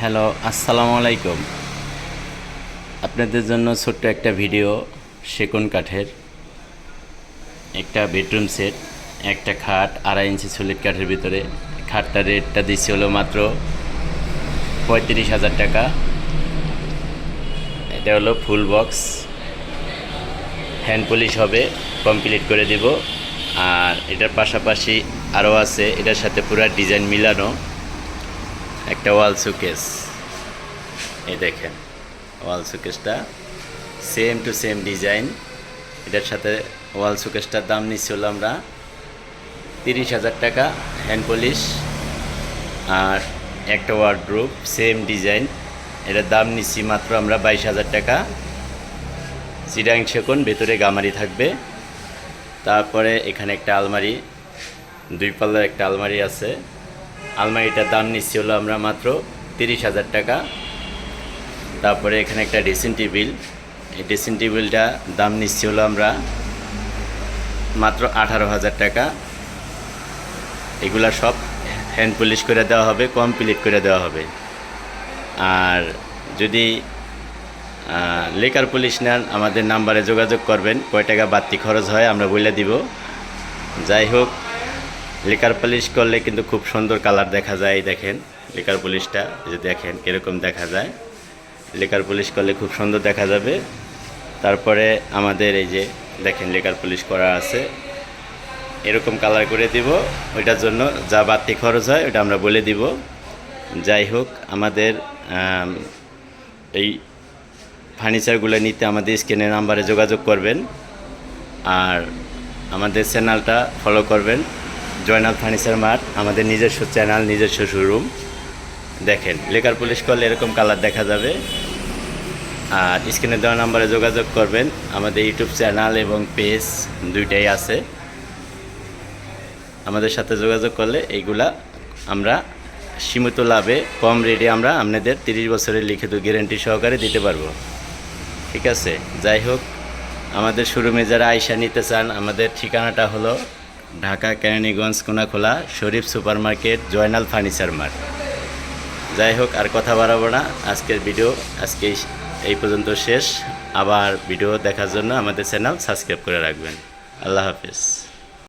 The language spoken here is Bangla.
হ্যালো, আসসালামু আলাইকুম। আপনাদের জন্য ছোট্ট একটা ভিডিও সেগুন কাঠের। একটা বেডরুম সেট, একটা খাট, আড়াই ইঞ্চি সলিড কাঠের ভিতরে। খাটটার রেটটা দিচ্ছি হলো মাত্র পঁয়ত্রিশ হাজার টাকা। এটা হলো ফুল বক্স। হ্যান্ড পলিশ হবে, কমপ্লিট করে দিব। আর এটার পাশাপাশি আরও আছে, এটার সাথে পুরো ডিজাইন মিলানো। একটা ওয়াল সুকেস। এই দেখেন, ওয়াল সুকেসটা সেম টু সেম ডিজাইন এটার সাথে ওয়াল সুকেসটার দাম নিচ্ছি হলো আমরা তিরিশ হাজার টাকা হ্যান্ড পলিশ আর একটা ওয়ার্ড্রুপ সেম ডিজাইন এটার দাম নিচ্ছি মাত্র আমরা বাইশ হাজার টাকা। চিরাং সেকন, ভেতরে গামারি থাকবে। তারপরে এখানে একটা আলমারি, দুই পাল্লার একটা আলমারি আছে। আলমারিটার দাম নিচ্ছি হলো আমরা মাত্র তিরিশ হাজার টাকা। তারপরে এখানে একটা ড্রেসিং টেবিল। এই ড্রেসিং টেবিলটা দাম নিচ্ছি হলো আমরা মাত্র আঠারো হাজার টাকা। এগুলা সব হ্যান্ড পলিশ করে দেওয়া হবে, কমপ্লিট করে দেওয়া হবে। আর যদি লেকার পুলিশ নেন, আমাদের নাম্বারে যোগাযোগ করবেন, কয় টাকা বাড়তি খরচ হয় আমরা বলে দিব। যাই হোক লেকার পলিশ করলে কিন্তু খুব সুন্দর কালার দেখা যায়, দেখেন। লেকার পলিশটা যে দেখেন, কীরকম দেখা যায়। লেকার পলিশ করলে খুব সুন্দর দেখা যাবে। তারপরে আমাদের এই যে, দেখেন, লেকার পলিশ করা আছে। এরকম কালার করে দিব, ওইটার জন্য যা বাড়তি খরচ হয়, ওটা আমরা বলে দিব। যাই হোক, আমাদের এই ফার্নিচারগুলো নিতে আমাদের স্ক্রিনের নাম্বারে যোগাযোগ করবেন। আর আমাদের চ্যানেলটা ফলো করবেন। জয়নাল ফার্নিচার মার্ট আমাদের নিজস্ব চ্যানেল, নিজস্ব শোরুম। দেখেন, লেকার পুলিশ করলে এরকম কালার দেখা যাবে। আর স্ক্রিনে দেওয়া নাম্বারে যোগাযোগ করবেন। আমাদের ইউটিউব চ্যানেল এবং পেজ দুইটাই আছে। আমাদের সাথে যোগাযোগ করলে এইগুলা আমরা সীমিত লাভে, কম রেটে আমরা আপনাদের তিরিশ বছরের লিখিত গ্যারেন্টি সহকারে দিতে পারব। ঠিক আছে? যাই হোক, আমাদের শোরুমে যারা আয়সা নিতে চান, আমাদের ঠিকানাটা হলো Dhaka, Keraniganj, Konakhola, Sharif super market Joynal furniture mart. যাই হোক, আর কথা বাড়াবো না। আজকের ভিডিও আজকে এই- এই পর্যন্ত শেষ। আবার ভিডিও দেখার জন্য আমাদের চ্যানেল সাবস্ক্রাইব করে রাখবেন। আল্লাহ হাফিজ।